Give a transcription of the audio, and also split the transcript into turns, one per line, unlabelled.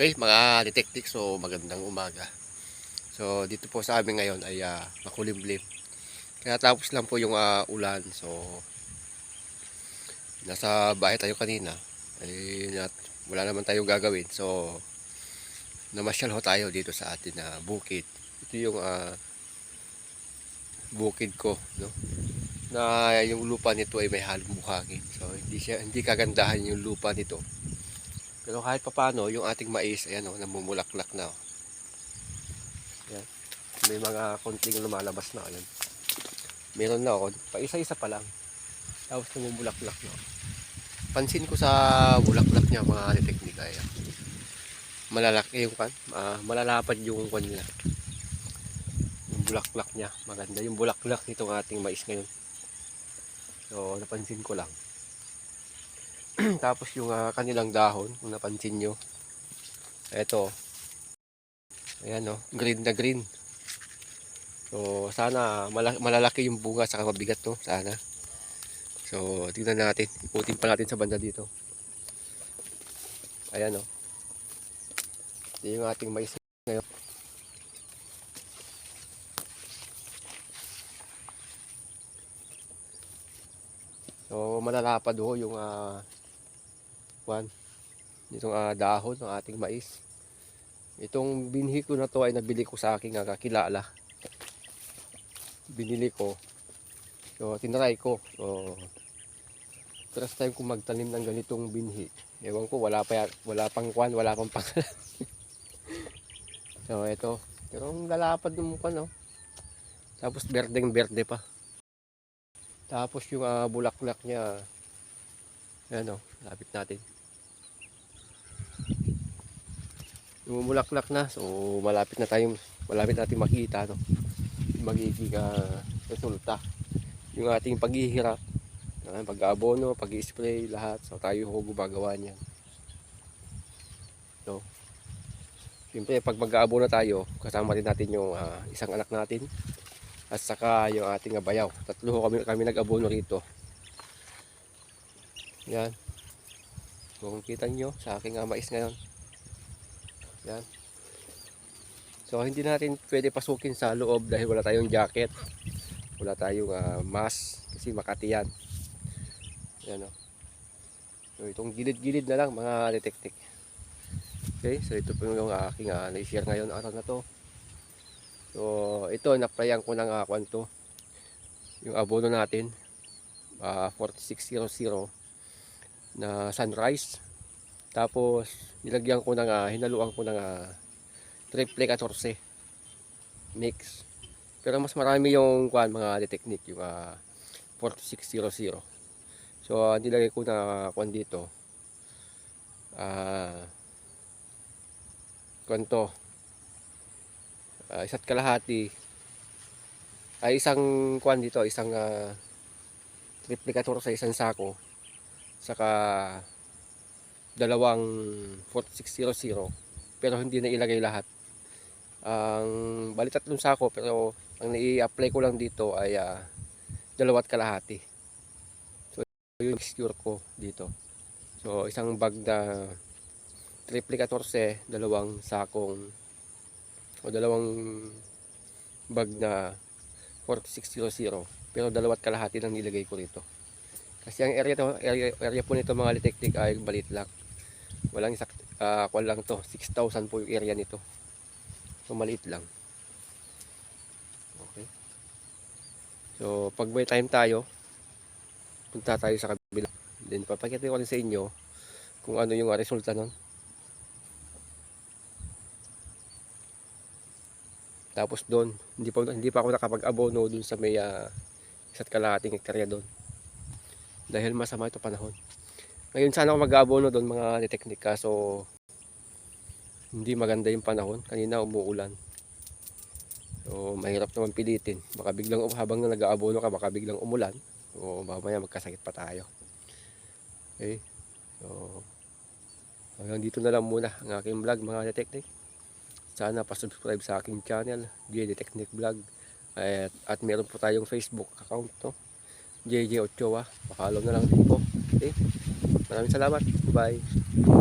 Okay, mga detective, so magandang umaga. So, dito po sa amin ngayon ay uh, makulimlim. Kaya tapos lang po yung ah, ulan. So, nasa bahay tayo kanina. Ay, nat, wala naman tayong gagawin. So, namasyal ho tayo dito sa atin na bukid. Ito yung ah, bukid ko, no? Na yung lupa nito ay may halong buhangin. So, hindi siya hindi kagandahan yung lupa nito. Pero kahit papano, yung ating mais, ayan o, namumulaklak na. O. Ayan. May mga konting lumalabas na. Ayan. Meron na ako. Pa isa-isa pa lang. Tapos namumulaklak na. Pansin ko sa bulaklak niya, mga teknika. Ayan. Malalaki yung kan. ah, malalapad yung kan nila. Yung bulaklak niya. Maganda yung bulaklak nitong ating mais ngayon. So, napansin ko lang. Tapos yung ah, kanilang dahon, kung napansin nyo. Ito. Ayan o, green na green. So, sana mala- malalaki yung bunga saka mabigat to, sana. So, tingnan natin. Ikutin pa natin sa banda dito. Ayan o. Ito yung ating mais ngayon. So, malalapad ho yung ah, kwan itong ah, dahon ng ating mais. Itong binhi ko na to ay nabili ko sa aking ah, kakilala. Binili ko. So tinry ko. So first time ko magtanim ng ganitong binhi. Ewan ko wala pa wala pang kwan wala pang pangalan so ito pero ang lalapad ng mukha no tapos berdeng berde pa. Tapos yung ah, bulaklak niya. Ayan o lapit natin Lumulaklak na. So, malapit na tayong malapit natin makita. Yung magiging ah, resulta. Yung ating paghihirap, uh, pag-abono, pag-spray, lahat. So, tayo ho gumagawa niyan. So, Siyempre, pag mag-aabono tayo, kasama rin natin yung ah, isang anak natin at saka yung ating abayaw. Tatlo kami, kami nag-abono rito. Yan. Kung kita nyo sa aking ah, mais ngayon. Yan. So hindi natin pwede pasukin sa loob dahil wala tayong jacket. Wala tayong ah, mask kasi Makati yan. Yan o. So itong gilid-gilid na lang mga detektik. Okay, so ito po yung aking uh, na-share ngayon araw na to. So ito naprayan ko ng uh, kwanto. Yung abono natin. ah 4600 na sunrise. Tapos nilagyan ko ng uh, hinaluan ko ng uh, triple 14 mix. Pero mas marami yung kuan mga technique yung uh, 4600. So uh, nilagay ko na kuan dito. Ah uh, kuan to. Uh, isa't kalahati ay isang kuan dito, isang uh, triple 14 sa isang sako. Saka dalawang 4600 pero hindi na ilagay lahat. Ang bali tatlong sako pero ang nai-apply ko lang dito ay uh, dalawat kalahati. So yung mixture ko dito. So isang bag na triple 14 dalawang sakong o dalawang bag na 4600 pero dalawat kalahati lang nilagay ko rito. Kasi ang area, to, area, area po nito mga litektik ay balit lang walang isak uh, kwan lang to 6,000 po yung area nito. So maliit lang. Okay. So pag may time tayo punta tayo sa kabila. Then papakita ko rin sa inyo kung ano yung resulta nun. Tapos doon hindi pa hindi pa ako nakapag-abono doon sa may uh, isa't kalahating hektarya doon. Dahil masama ito panahon ngayon sana ako mag-aabono doon mga teknik kaso hindi maganda yung panahon. Kanina umuulan. So mahirap naman pilitin. Baka biglang habang na nag-aabono ka baka biglang umulan. O mamaya magkasakit pa tayo. Okay. So hanggang dito na lang muna ang aking vlog mga teknik. Sana pa-subscribe sa aking channel, JJ Technic Vlog. At, at meron po tayong Facebook account to. JJ Ochoa. Pakalaw na lang din po. Okay. Maraming salamat. Bye.